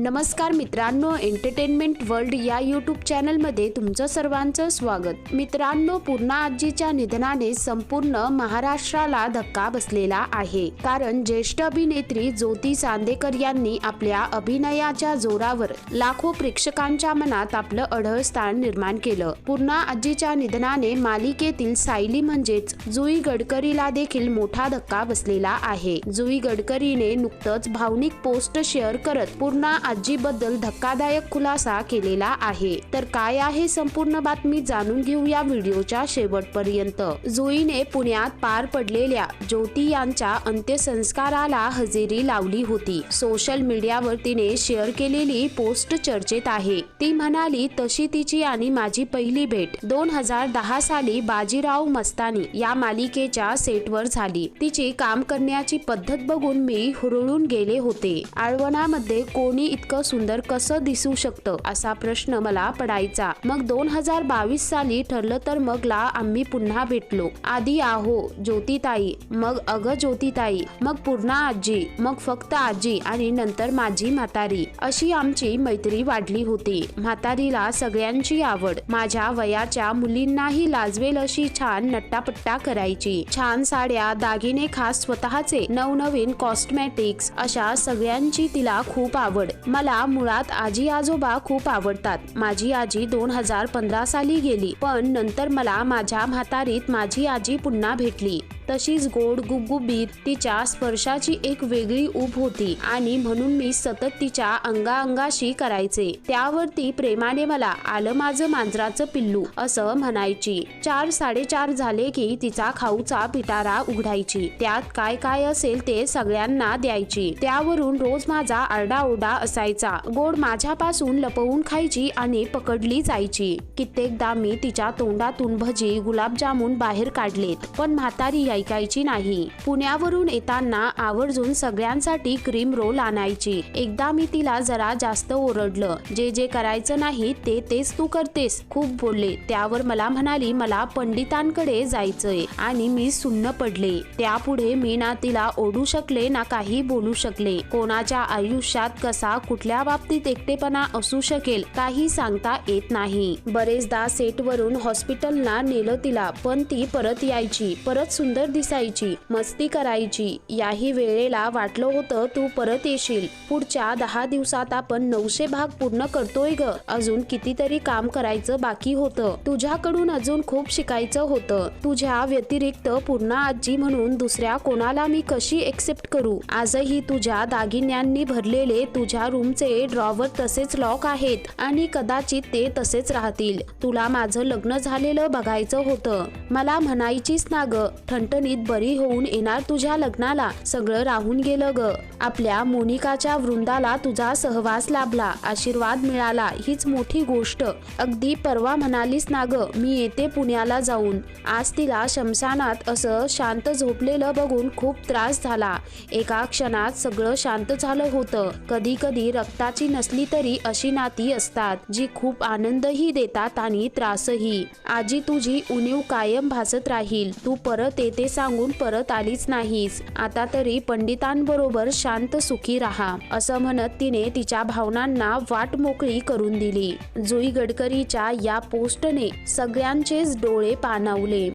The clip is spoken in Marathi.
नमस्कार मित्रांनो एंटरटेनमेंट वर्ल्ड या यूट्यूब चॅनलमध्ये तुमचं सर्वांचं स्वागत. मित्रांनो पूर्णा आजीच्या निधनाने संपूर्ण महाराष्ट्राला धक्का बसलेला आहे. कारण ज्येष्ठ अभिनेत्री ज्योती चांदेकर यांनी आपल्या अभिनयाच्या जोरावर लाखो प्रेक्षकांच्या मनात आपलं अढळ स्थान निर्माण केलं. पूर्णा आजीच्या निधनाने मालिकेतील सायली म्हणजेच जुई गडकरीला देखील मोठा धक्का बसलेला आहे. जुई गडकरीने नुकतंच भावनिक पोस्ट शेअर करत पूर्णा आजीबद्दल धक्कादायक खुलासा केलेला आहे. तर काय आहे संपूर्ण बातमी जाणून घेऊ या व्हिडिओच्या शेवटपर्यंत. जुईने पुण्यात पार पडलेल्या ज्योती यांच्या अंत्यसंस्काराला हजेरी लावली होती. सोशल मीडियावर तिने शेअर केलेली पोस्ट चर्चेत आहे. ती म्हणाली तशी तिची आणि माझी पहिली भेट दोन हजार दहा साली बाजीराव मस्तानी या मालिकेच्या सेटवर झाली. तिची काम करण्याची पद्धत बघून मी हुरळून गेले होते. आळवणामध्ये कोणी इतकं सुंदर कसं दिसू शकतं असा प्रश्न मला पडायचा. मग दोन हजार बावीस साली ठरलं तर मग ला आम्ही पुन्हा भेटलो. आधी आहो ज्योतिताई. मग अग ज्योतिताई. मग पूर्णा आजी. मग फक्त आजी आणि नंतर माझी म्हातारी. अशी आमची मैत्री वाढली होती. म्हातारीला सगळ्यांची आवड. माझ्या वयाच्या मुलींनाही लाजवेल अशी छान नट्टापट्टा करायची. छान साड्या दागिने खास स्वतःचे. नवनवीन कॉस्मेटिक्स अशा सगळ्यांची तिला खूप आवड. मला मुळात आजी आजोबा खूप आवडतात. माझी आजी दोन हजार पंधरा साली गेली पण नंतर मला माझ्या म्हातारीत माझी आजी पुन्हा भेटली. तशीच गोड गुबगुबीत तिच्या स्पर्शाची एक वेगळी ऊब होती आणि म्हणून मी सतत तिच्या अंगाअंगाशी करायचे. त्यावरती प्रेमाने मला आलं माझं मांजराचं पिल्लू असं म्हणायची. चार साडेचार झाले की तिचा खाऊचा पिटारा उघडायची. त्यात काय काय असेल ते सगळ्यांना द्यायची. त्यावरून रोज माझा आरडाओरडा असायचा. गोड माझ्यापासून लपवून खायची आणि पकडली जायची. कित्येकदा मी तिच्या तोंडातून भजी गुलाबजामुन बाहेर काढलेत. पण म्हातारी ऐकायची नाही. पुण्यावरून येताना आवर्जून सगळ्यांसाठी क्रीम रोल आणायची. एकदा मी तिला जरा जास्त ओरडलं. जे जे करायचं नाही ते तेच तू करतेस खूप बोलले. त्यावर मला म्हणाली मला पंडितांकडे जायचंय. आणि मी सुन्न पडले. त्यापुढे मी ना तिला ओढू शकले ना काही बोलू शकले. कोणाच्या आयुष्यात कसा कुठल्या बाबतीत एकटेपणा असू शकेल काही सांगता येत नाही. बरेचदा सेटवरून हॉस्पिटलला नेलं तिला पण ती परत यायची. परत सुंदर दिसायची मस्ती करायची. याही वेळेला वाटलं होतं तू परत येशील. पुढच्या दहा दिवसात आपण नऊशे भाग पूर्ण करतोय ग. अजून कितीतरी काम करायचं बाकी होतं. तुझ्याकडून अजून खूप शिकायचं होतं. तुझ्या व्यतिरिक्त पूर्ण आजी म्हणून दुसऱ्या कोणाला मी कशी एक्सेप्ट करू? आजही तुझ्या दागिन्यांनी भरलेले तुझ्या रूमचे ड्रॉवर तसेच लॉक आहेत आणि कदाचित ते तसेच राहतील. तुला माझं लग्न झालेलं बघायचं होतं. मला म्हणायचीच ना ग. ठणठणीत बरी होऊन येणार तुझ्या लग्नाला. सगळं राहून गेलं ग. आपल्या मोनिकाच्या वृंदाला तुझा सहवास लाभला. आशीर्वाद मिळाला. हीच मोठी गोष्ट. अगदी परवा म्हणालीस ना ग मी येते पुण्याला जाऊन. आज तिला शमशानात असं शांत झोपलेलं बघून खूप त्रास झाला. एका क्षणात सगळं शांत झालं होतं. कधी कधी रक्ताची नसली तरी अशी नाती असतात जी खूप आनंदही देतात आणि त्रासही. आजी तुझी उणीव कायम भासत राहील. तू परत येते सांगून परत आलीच नाहीस. आता तरी पंडितांबरोबर शांत सुखी राहा असं म्हणत तिने तिच्या भावनांना वाट मोकळी करून दिली. जुई गडकरीच्या या पोस्टने सगळ्यांचेच डोळे पाणावले.